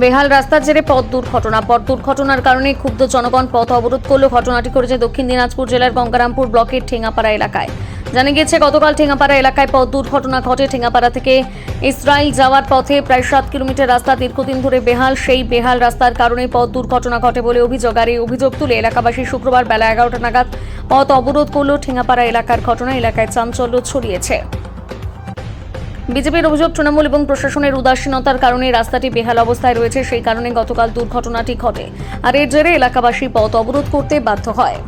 বেহাল রাস্তার জেরে পথ দুর্ঘটনা। পথ দুর্ঘটনার কারণে ক্ষুব্ধ জনগণ পথ অবরোধ করল ঘটনাটি করেছে দক্ষিণ দিনাজপুর জেলার গঙ্গারামপুর ব্লকের ঠেঙ্গাপাড়া এলাকায়। জানা গিয়েছে, গতকাল ঠেঙ্গাপাড়া এলাকায় পথ দুর্ঘটনা ঘটে। ঠেঙ্গাপাড়া থেকে ইসরায়েল যাওয়ার পথে প্রায় সাত কিলোমিটার রাস্তা দীর্ঘদিন ধরে বেহাল। সেই বেহাল রাস্তার কারণে পথ দুর্ঘটনা ঘটে বলে অভিযোগ। আর এই অভিযোগ তুলে এলাকাবাসী শুক্রবার বেলা এগারোটা নাগাদ পথ অবরোধ করল ঠেঙ্গাপাড়া এলাকার ঘটনা এলাকায় চাঞ্চল্য ছড়িয়েছে। বিজেপির অভিযোগ, তৃণমূল এবং প্রশাসনের উদাসীনতার কারণে রাস্তাটি বেহাল অবস্থায় রয়েছে, সেই কারণে গতকাল দুর্ঘটনাটি ঘটে। আর এর জেরে এলাকাবাসী পথ অবরোধ করতে বাধ্য হয়।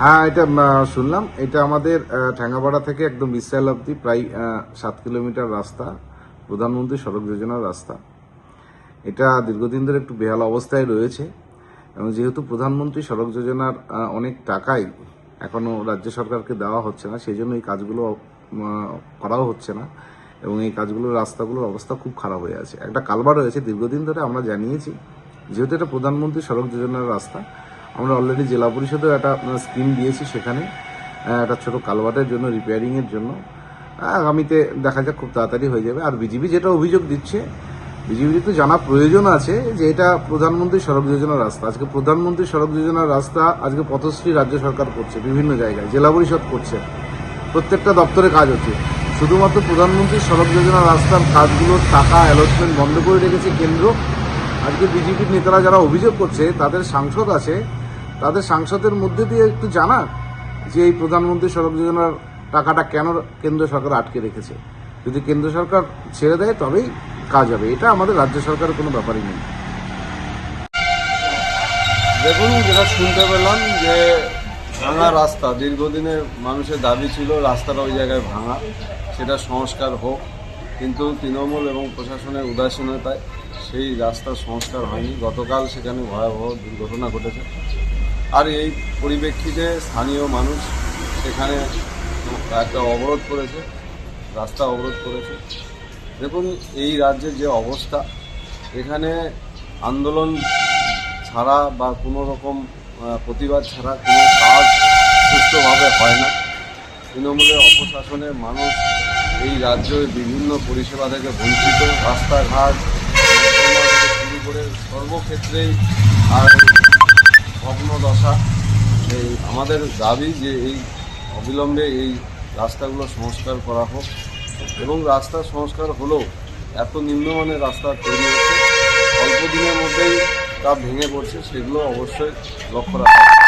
হ্যাঁ এটা শুনলাম। এটা আমাদের থেকে একদম প্রায় সাত কিলোমিটার রাস্তা, প্রধানমন্ত্রী সড়ক যোজনার রাস্তা। এটা দীর্ঘদিন ধরে একটু বেহাল অবস্থায় রয়েছে। এবং যেহেতু প্রধানমন্ত্রী সড়ক যোজনার অনেক টাকাই এখনও রাজ্য সরকারকে দেওয়া হচ্ছে না, সেই জন্য এই কাজগুলো করাও হচ্ছে না। এবং এই কাজগুলোর রাস্তাগুলোর অবস্থা খুব খারাপ হয়ে আছে। একটা কালবার রয়েছে, দীর্ঘদিন ধরে আমরা জানিয়েছি, যেহেতু এটা প্রধানমন্ত্রী সড়ক যোজনার রাস্তা, আমরা অলরেডি জেলা পরিষদেও একটা স্কিম দিয়েছি সেখানে একটা ছোট কালভার্টের জন্য রিপেয়ারিংয়ের জন্য। আগামীতে দেখা যাক, খুব তাড়াতাড়ি হয়ে যাবে। আর বিজেপি যেটা অভিযোগ দিচ্ছে বিজেপির তো জানা প্রয়োজন আছে যে এটা প্রধানমন্ত্রী সড়ক যোজনার রাস্তা। আজকে প্রধানমন্ত্রী সড়ক যোজনার রাস্তা আজকে পথশ্রী রাজ্য সরকার করছে, বিভিন্ন জায়গায়, জেলা পরিষদ করছে। প্রত্যেকটা দপ্তরে কাজ হচ্ছে। শুধুমাত্র প্রধানমন্ত্রী সড়ক যোজনা রাস্তার কাজগুলোর টাকা অ্যালটমেন্ট বন্ধ করে রেখেছে কেন্দ্র। আজকে বিজেপির নেতারা যারা অভিযোগ করছে, তাদের সাংসদ আছে, তাদের সাংসদের মধ্যে দিয়ে একটু জানা যে এই প্রধানমন্ত্রী সড়ক যোজনার টাকাটা কেন কেন্দ্র সরকার আটকে রেখেছে। যদি কেন্দ্র সরকার ছেড়ে দেয়, তবেই কাজ হবে। এটা আমাদের রাজ্য সরকারের কোনো ব্যাপারই নেই। দেখুন, যেটা শুনতে পেলাম যে ভাঙা রাস্তা। দীর্ঘদিনের মানুষের দাবি ছিল রাস্তাটা ওই জায়গায় ভাঙা, সেটা সংস্কার হোক। কিন্তু তৃণমূল এবং প্রশাসনের উদাসীনতায় সেই রাস্তার সংস্কার হয়নি। গতকাল সেখানে ভয়াবহ দুর্ঘটনা ঘটেছে। আর এই পরিপ্রেক্ষিতে স্থানীয় মানুষ সেখানে একটা অবরোধ করেছে, রাস্তা অবরোধ করেছে। দেখুন, এই রাজ্যের যে অবস্থা, এখানে আন্দোলন ছাড়া বা কোনো রকম প্রতিবাদ ছাড়া কোনো কাজ সুস্থভাবে হয় না। তৃণমূলের অপশাসনে মানুষ এই রাজ্যের বিভিন্ন পরিষেবা থেকে বঞ্চিত। রাস্তাঘাট শুরু করে সর্বক্ষেত্রেই আর ভগ্ন দশা এই আমাদের দাবি যে এই অবিলম্বে এই রাস্তাগুলো সংস্কার করা হোক এবং রাস্তা সংস্কার হলেও এত নিম্নমানের রাস্তা তৈরি হচ্ছে, অল্প দিনের মধ্যেই তা ভেঙে পড়ছে, সেগুলো অবশ্যই লক্ষ্য রাখা।